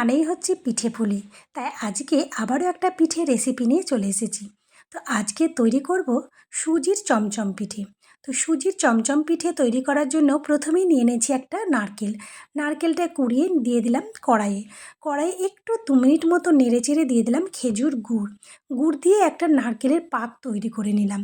মানেই হচ্ছে পিঠে পুলি। তাই আজকে আবারও একটা পিঠে রেসিপি নিয়ে চলে এসেছি। তো আজকে তৈরি করব সুজির চমচম পিঠে। তো সুজির চমচম পিঠে তৈরি করার জন্য প্রথমেই নিয়ে নিয়েছি একটা নারকেল। নারকেলটা কুড়িয়ে দিয়ে দিলাম কড়াইয়ে। কড়াইয়ে একটু দু মিনিট মতো নেড়ে চেড়ে দিয়ে দিলাম খেজুর গুড়। গুড় দিয়ে একটা নারকেলের পাক তৈরি করে নিলাম।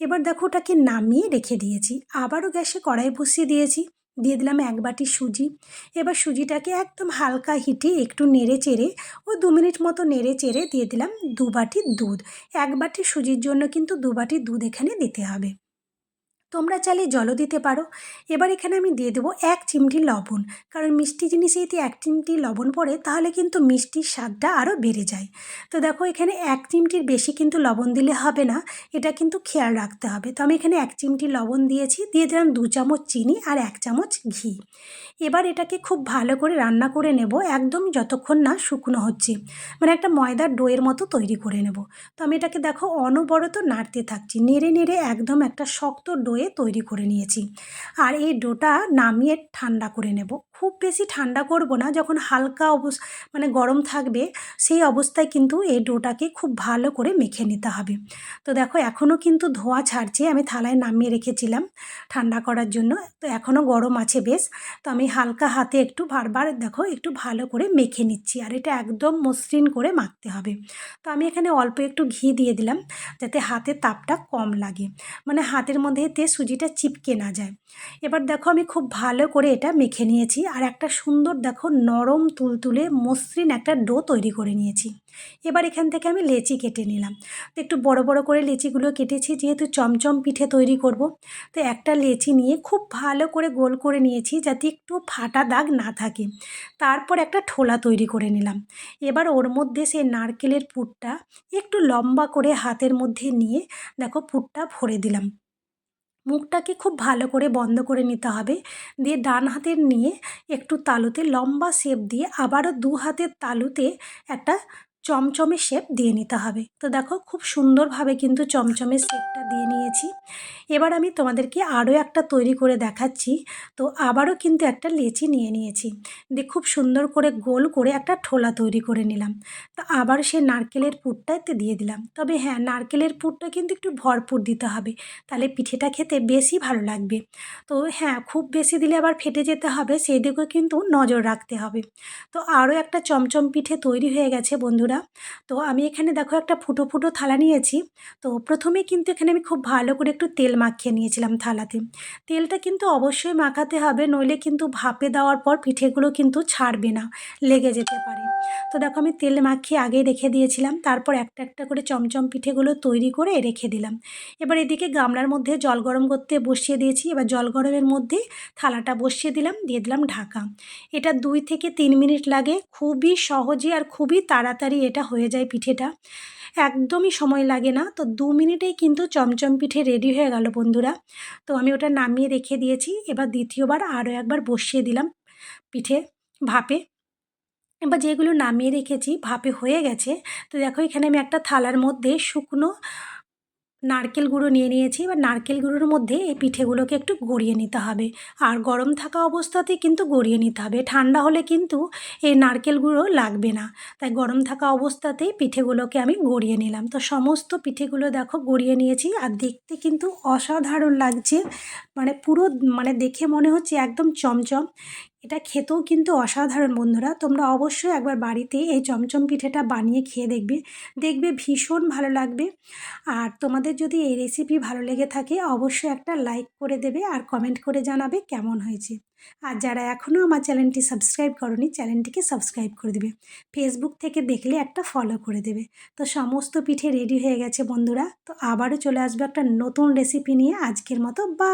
এবার দেখো ওটাকে নামিয়ে রেখে দিয়েছি। আবারও গ্যাসে কড়াই বসিয়ে দিয়েছি। দিয়ে দিলাম এক বাটি সুজি। এবার সুজিটাকে একদম হালকা হিটে একটু নেড়ে চেড়ে ও দু মিনিট মতো নেড়ে চেড়ে দিয়ে দিলাম দু বাটি দুধ। এক বাটি সুজির জন্য কিন্তু দু বাটি দুধ এখানে দিতে হবে। তোমরা চাইলে জলও দিতে পারো। এবার এখানে আমি দিয়ে দেবো এক চিমটি লবণ। কারণ মিষ্টি জিনিসে যদি এক চিমটি লবণ পড়ে, তাহলে কিন্তু মিষ্টির স্বাদটা আরও বেড়ে যায়। তো দেখো, এখানে এক চিমটির বেশি কিন্তু লবণ দিলে হবে না, এটা কিন্তু খেয়াল রাখতে হবে। তো আমি এখানে এক চিমটি লবণ দিয়েছি, দিয়ে দিলাম দু চামচ চিনি আর এক চামচ ঘি। এবার এটাকে খুব ভালো করে রান্না করে নেব, একদম যতক্ষণ না শুকনো হচ্ছে। মানে একটা ময়দার ডোয়ের মতো তৈরি করে নেব। তো আমি এটাকে দেখো অনবরত নাড়তে থাকছি। নেড়ে নেড়ে একদম একটা শক্ত ডোয়ে তৈরি করে নিয়েছি। আর এই ডোটা নামিয়ে ঠান্ডা করে নেব। খুব বেশি ঠান্ডা করব না, যখন হালকা অবস মানে গরম থাকবে, সেই অবস্থায় কিন্তু এই ডোটাকে খুব ভালো করে মেখে নিতে হবে। তো দেখো এখনও কিন্তু ধোঁয়া ছাড়ছে, আমি থালায় নামিয়ে রেখেছিলাম ঠান্ডা করার জন্য। তো এখনও গরম আছে বেশ, তো আমি হালকা হাতে একটু বারবার দেখো, একটু ভালো করে মেখে নিচ্ছি। আর এটা একদম মসৃণ করে মাখতে হবে। তো আমি এখানে অল্প একটু ঘি দিয়ে দিলাম, যাতে হাতের তাপটা কম লাগে। মানে হাতের মধ্যে সুজিটা চিপকে না যায়। এবার দেখো আমি খুব ভালো করে এটা মেখে নিয়েছি আর একটা সুন্দর দেখো নরম তুলতুলে মসৃণ একটা ডো তৈরি করে নিয়েছি। এবার এখান থেকে আমি লেচি কেটে নিলাম। তো একটু বড় বড় করে লেচিগুলো কেটেছি, যেহেতু চমচম পিঠে তৈরি করব, তো একটা লেচি নিয়ে খুব ভালো করে গোল করে নিয়েছি যাতে একটু ফাটা দাগ না থাকে। তারপর একটা ঠোলা তৈরি করে নিলাম। এবার ওর মধ্যে সেই নারকেলের পুরটা একটু লম্বা করে হাতের মধ্যে নিয়ে দেখো পুরটা ভরে দিলাম। মুখটাকে খুব ভালো করে বন্ধ করে নিতে হবে। দিয়ে ডান হাতের নিয়ে একটু তালুতে লম্বা শেপ দিয়ে আবারও দু হাতের তালুতে একটা চমচমে শেপ দিয়ে নিতে হবে। তো দেখো, খুব সুন্দরভাবে কিন্তু চমচমের শেপটা দিয়ে নিয়েছি। এবার আমি তোমাদেরকে আরও একটা তৈরি করে দেখাচ্ছি। তো আবারও কিন্তু একটা লেচি নিয়ে নিয়েছি। দিয়ে খুব সুন্দর করে গোল করে একটা ঠোলা তৈরি করে নিলাম। তো আবার সে নারকেলের পুরটা এতে দিয়ে দিলাম। তবে হ্যাঁ নারকেলের পুরটা কিন্তু একটু ভরপুর দিতে হবে। তাহলে পিঠেটা খেতে বেশি ভালো লাগবে। তো হ্যাঁ খুব বেশি দিলে আবার ফেটে যেতে হবে। সেই দিকেও কিন্তু নজর রাখতে হবে। তো আরও একটা চমচম পিঠে তৈরি হয়ে গেছে বন্ধুরা। তো আমি এখানে দেখো একটা ফুটো ফুটো থালা নিয়েছি। তো প্রথমে কিন্তু এখানে আমি খুব ভালো করে একটু তেল মাখিয়ে নিয়েছিলাম থালাতে। তেলটা কিন্তু অবশ্যই মাখাতে হবে, নইলে কিন্তু ভাপে দেওয়ার পর পিঠেগুলো কিন্তু ছাড়বে না, লেগে যেতে পারে। তো দেখো আমি তেল মাখিয়ে আগেই রেখে দিয়েছিলাম, তারপর একটা একটা করে চমচম পিঠেগুলো তৈরি করে রেখে দিলাম। এবার এদিকে গামলার মধ্যে জল গরম করতে বসিয়ে দিয়েছি, এবার জল গরমের মধ্যে থালাটা বসিয়ে দিলাম, দিয়ে দিলাম ঢাকা। এটা দুই থেকে তিন মিনিট লাগে, খুবই সহজে আর খুবই তাড়াতাড়ি এটা হয়ে যায় পিঠেটা। একদমই সময় লাগে না। তো দু মিনিটেই কিন্তু চমচম পিঠে রেডি হয়ে গেল বন্ধুরা। তো আমি ওটা নামিয়ে রেখে দিয়েছি। এবার দ্বিতীয়বার আরও একবার বসিয়ে দিলাম পিঠে ভাপে। এবার যেগুলো নামিয়ে রেখেছি, ভাপে হয়ে গেছে। তো দেখো এখানে আমি একটা থালার মধ্যে শুকনো নারকেল গুঁড়ো নিয়ে নিয়েছি। এবার নারকেল গুঁড়োর মধ্যে এই পিঠেগুলোকে একটু গড়িয়ে নিতে হবে। আর গরম থাকা অবস্থাতেই কিন্তু গড়িয়ে নিতে হবে। ঠান্ডা হলে কিন্তু এই নারকেল গুঁড়ো লাগবে না। তাই গরম থাকা অবস্থাতেই পিঠেগুলোকে আমি গড়িয়ে নিলাম। তো সমস্ত পিঠেগুলো দেখো গড়িয়ে নিয়েছি। আর দেখতে কিন্তু অসাধারণ লাগছে। মানে পুরো মানে দেখে মনে হচ্ছে একদম চমচম। এটা খেতেও কিন্তু অসাধারণ, বন্ধুরা। তোমরা অবশ্যই একবার বাড়িতে এই চমচম পিঠেটা বানিয়ে খেয়ে দেখবে। দেখবে ভীষণ ভালো লাগবে। আর তোমাদের যদি এই রেসিপি ভালো লেগে থাকে, অবশ্যই একটা লাইক করে দেবে আর কমেন্ট করে জানাবে কেমন হয়েছে। আর যারা এখনও আমার চ্যানেলটি সাবস্ক্রাইব করনি, চ্যানেলটিকে সাবস্ক্রাইব করে দেবে। ফেসবুক থেকে দেখলে একটা ফলো করে দেবে। তো সমস্ত পিঠে রেডি হয়ে গেছে, বন্ধুরা। তো আবারও চলে আসবে একটা নতুন রেসিপি নিয়ে। আজকের মতো বা